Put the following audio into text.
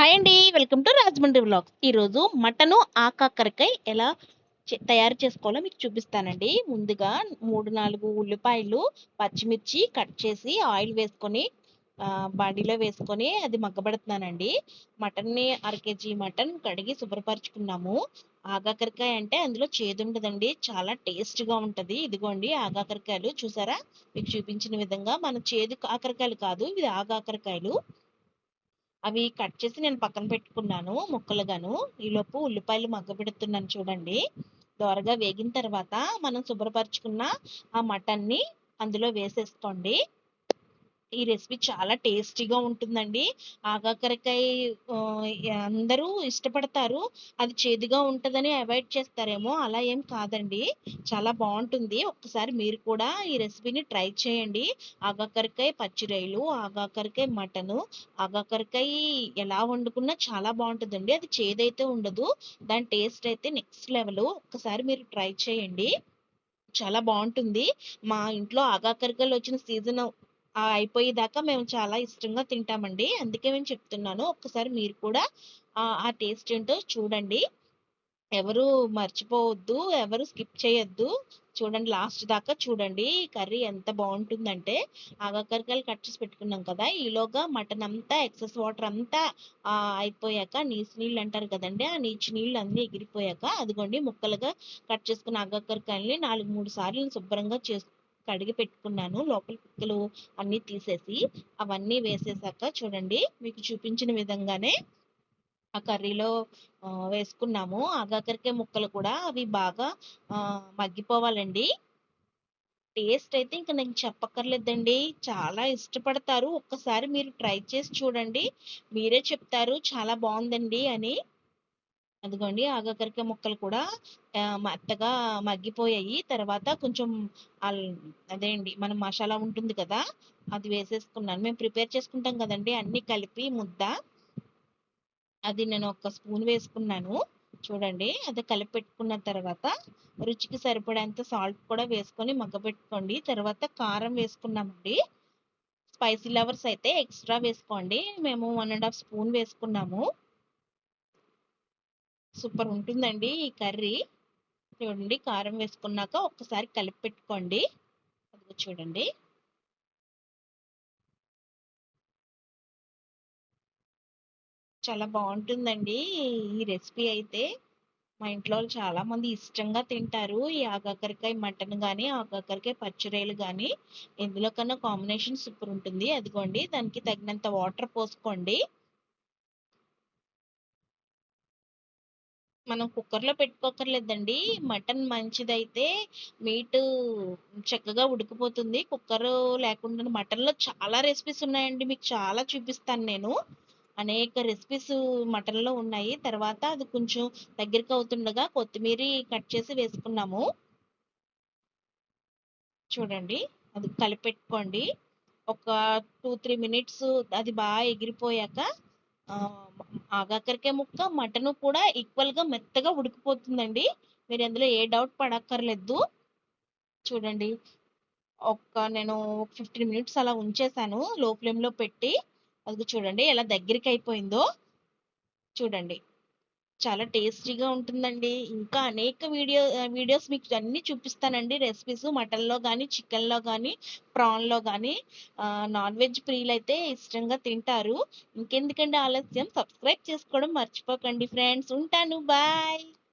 Hi అండి welcome to Rajahmundry blogs ఈరోజు mutton ఆకాకరకాయ ఎలా తయారు చేసుకోవాలో మీకు చూపిస్తానండి. ముందుగా మూడు నాలుగు ఉల్లిపాయలు పచ్చిమిర్చి కట్ చేసి ఆయిల్ వేసుకొని బాడీలో వేసుకొని అది మగ్గబడుతున్నానండి. మటన్ని అర కేజీ మటన్ కడిగి శుభ్రపరచుకున్నాము. ఆగాకరకాయ అంటే అందులో చేదు ఉండదండి. చాలా టేస్ట్గా ఉంటుంది. ఇదిగోండి ఆగాకరకాయలు చూసారా? మీకు చూపించిన విధంగా మన చేదు కాకరకాయలు కాదు ఇది ఆగాకరకాయలు అవి కట్ చేసి నేను పక్కన పెట్టుకున్నాను ముక్కలుగాను. ఈలోపు ఉల్లిపాయలు మగ్గబెడుతున్నాను చూడండి. దోరగా వేగిన తర్వాత మనం శుభ్రపరచుకున్న ఆ మటన్ని అందులో వేసేసుకోండి. ఈ రెసిపీ చాలా టేస్టీగా ఉంటుందండి. ఆగాకరకాయ అందరూ ఇష్టపడతారు. అది చేదుగా ఉంటుందని అవాయిడ్ చేస్తారేమో అలా ఏం కాదండి. చాలా బాగుంటుంది. ఒక్కసారి మీరు కూడా ఈ రెసిపీని ట్రై చేయండి. ఆగాకరకాయ పచ్చిరొయ్యలు ఆగాకరకాయ మటను ఆగాకరకాయ ఎలా వండుకున్నా చాలా బాగుంటుందండి. అది చేదైతే ఉండదు. దాని టేస్ట్ అయితే నెక్స్ట్ లెవెల్. ఒక్కసారి మీరు ట్రై చేయండి. చాలా బాగుంటుంది. మా ఇంట్లో ఆగాకరకాయలు వచ్చిన సీజన్ అయిపోయేదాకా మేము చాలా ఇష్టంగా తింటామండి. అందుకే నేను చెప్తున్నాను ఒక్కసారి మీరు కూడా ఆ టేస్ట్ ఏంటో చూడండి. ఎవరు మర్చిపోవద్దు ఎవరు స్కిప్ చేయొద్దు. చూడండి లాస్ట్ దాకా చూడండి కర్రీ ఎంత బాగుంటుందంటే. ఆగాకరకాయలు కట్ చేసి పెట్టుకున్నాం కదా ఈలోగా మటన్ అంతా ఎక్సెస్ వాటర్ అంతా అయిపోయాక నీచు నీళ్ళు అంటారు కదండి ఆ నీచు నీళ్ళు అన్నీ ఎగిరిపోయాక అదిగోండి ముక్కలుగా కట్ చేసుకున్న ఆగాకరకాయల్ని నాలుగు మూడు సార్లు శుభ్రంగా చేసు కడిగి పెట్టుకున్నాను. లోపల పిక్కలు అన్నీ తీసేసి అవన్నీ వేసేసాక చూడండి మీకు చూపించిన విధంగానే ఆ కర్రీలో వేసుకున్నాము. ఆగాకరకాయ ముక్కలు కూడా అవి బాగా మగ్గిపోవాలండి. టేస్ట్ అయితే ఇంకా నేను చెప్పక్కర్లేదండి. చాలా ఇష్టపడతారు. ఒక్కసారి మీరు ట్రై చేసి చూడండి. మీరే చెప్తారు. చాలా బాగుందండి అని. అదిగోండి ఆగాకరకాయ ముక్కలు కూడా మెత్తగా మగ్గిపోయాయి. తర్వాత కొంచెం అదే అండి మన మసాలా ఉంటుంది కదా అది వేసేసుకున్నాను. మేము ప్రిపేర్ చేసుకుంటాం కదండి అన్నీ కలిపి ముద్ద. అది నేను ఒక స్పూన్ వేసుకున్నాను. చూడండి అది కలిపి పెట్టుకున్న తర్వాత రుచికి సరిపడేంత సాల్ట్ కూడా వేసుకొని మగ్గపెట్టుకోండి. తర్వాత కారం వేసుకున్నామండి. స్పైసీ లవర్స్ అయితే ఎక్స్ట్రా వేసుకోండి. మేము వన్ అండ్ హాఫ్ స్పూన్ వేసుకున్నాము. సూపర్ ఉంటుందండి ఈ కర్రీ. చూడండి కారం వేసుకున్నాక ఒక్కసారి కలిపి పెట్టుకోండి అదిగో చూడండి. చాలా బాగుంటుందండి ఈ రెసిపీ అయితే. మా ఇంట్లో వాళ్ళు చాలా మంది ఇష్టంగా తింటారు. ఈ ఆగాకరకాయ మటన్ కానీ ఆగాకరకాయ పచ్చిరొయ్యలు కానీ ఎందులో కన్నా కాంబినేషన్ సూపర్ ఉంటుంది అదిగోండి దానికి తగినంత వాటర్ పోసుకోండి. మనం కుక్కర్లో పెట్టుకోకర్లేదండి మటన్ మంచిదైతే మీట్ చక్కగా ఉడికిపోతుంది. కుక్కర్ లేకుండా మటన్లో చాలా రెసిపీస్ ఉన్నాయండి. మీకు చాలా చూపిస్తాను నేను. అనేక రెసిపీస్ మటన్లో ఉన్నాయి. తర్వాత అది కొంచెం దగ్గరికి అవుతుండగా కొత్తిమీర కట్ చేసి వేసుకున్నాము. చూడండి అది కలిపెట్టుకోండి. ఒక టూ త్రీ మినిట్స్ అది బాగా ఎగిరిపోయాక ఆగాకరకాయ ముక్క మటన్ కూడా ఈక్వల్గా మెత్తగా ఉడికిపోతుందండి. మీరు అందులో ఏ డౌట్ పడక్కర్లేదు. చూడండి. ఒక నేను ఒక ఫిఫ్టీన్ మినిట్స్ అలా ఉంచేసాను. లో ఫ్లేమ్లో పెట్టి అది చూడండి ఎలా దగ్గరికి అయిపోయిందో. చూడండి. చాలా టేస్టీగా ఉంటుందండి. ఇంకా అనేక వీడియో వీడియోస్ మీకు అన్నీ చూపిస్తానండి. రెసిపీస్ మటన్లో కానీ చికెన్లో కానీ ప్రాన్లో కానీ నాన్ వెజ్ ప్రియులు అయితే ఇష్టంగా తింటారు. ఇంకెందుకండి ఆలస్యం? సబ్స్క్రైబ్ చేసుకోవడం మర్చిపోకండి ఫ్రెండ్స్. ఉంటాను. బాయ్.